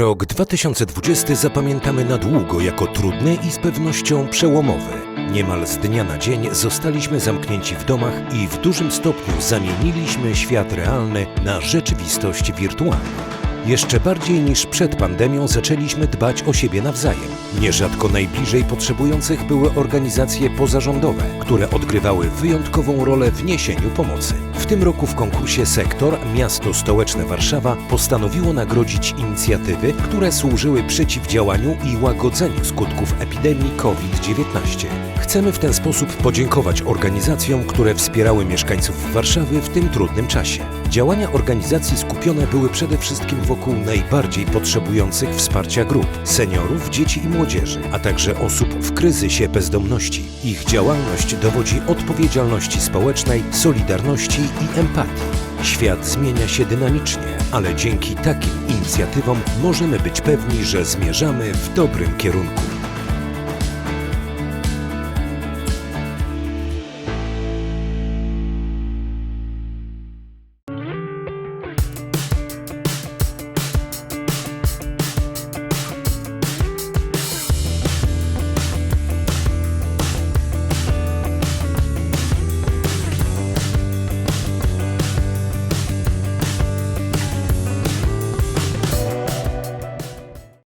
Rok 2020 zapamiętamy na długo jako trudny i z pewnością przełomowy. Niemal z dnia na dzień zostaliśmy zamknięci w domach i w dużym stopniu zamieniliśmy świat realny na rzeczywistość wirtualną. Jeszcze bardziej niż przed pandemią zaczęliśmy dbać o siebie nawzajem. Nierzadko najbliżej potrzebujących były organizacje pozarządowe, które odgrywały wyjątkową rolę w niesieniu pomocy. Tym roku w konkursie Sektor Miasto Stołeczne Warszawa postanowiło nagrodzić inicjatywy, które służyły przeciwdziałaniu i łagodzeniu skutków epidemii COVID-19. Chcemy w ten sposób podziękować organizacjom, które wspierały mieszkańców Warszawy w tym trudnym czasie. Działania organizacji skupione były przede wszystkim wokół najbardziej potrzebujących wsparcia grup seniorów, dzieci i młodzieży, a także osób w kryzysie bezdomności. Ich działalność dowodzi odpowiedzialności społecznej, solidarności i empatii. Świat zmienia się dynamicznie, ale dzięki takim inicjatywom możemy być pewni, że zmierzamy w dobrym kierunku.